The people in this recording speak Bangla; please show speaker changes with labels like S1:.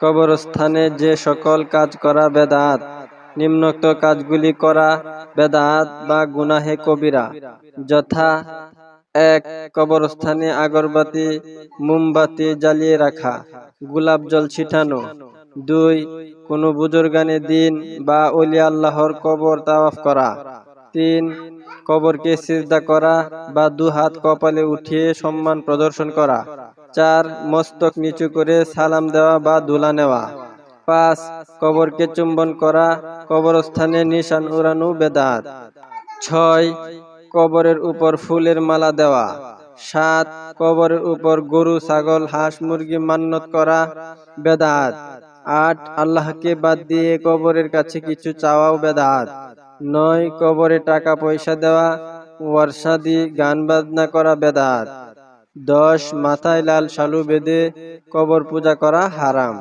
S1: কবরস্থানে যে সকল কাজ করা বেদাত, নিম্নোক্ত কাজগুলি করা বেদাত বা গুনাহে কবিরা। যথা এক, কবরস্থানে আগরবাতি, মোমবাতি জ্বালিয়ে রাখা, গোলাপ জল ছিটানো। দুই, কোনো বুজুর্গানে দিন বা অলি আল্লাহর কবর তাওয়াফ করা। তিন, কবরকে সিজদা করা বা দু হাত কপালে উঠিয়ে সম্মান প্রদর্শন করা। চার মস্তক নিচু করে সালাম দেওয়া বা দুলা নেওয়া। পাঁচ, কবরকে চুম্বন করা, কবরস্থানে নিশান উড়ানো বেদাত। ছয়, কবরের উপর ফুলের মালা দেওয়া। সাত, কবরের উপর গরু, ছাগল, হাঁস, মুরগি মান্নত করা বেদাত। আট, আল্লাহকে বাদ দিয়ে কবরের কাছে কিছু চাওয়াও বেদাত। নয়, কবরে টাকা পয়সা দেওয়া ওয়ারসাদি গান বাজনা করা বেদাত। দশ মাথায় লাল শালু বেঁধে কবর পূজা করা হারাম।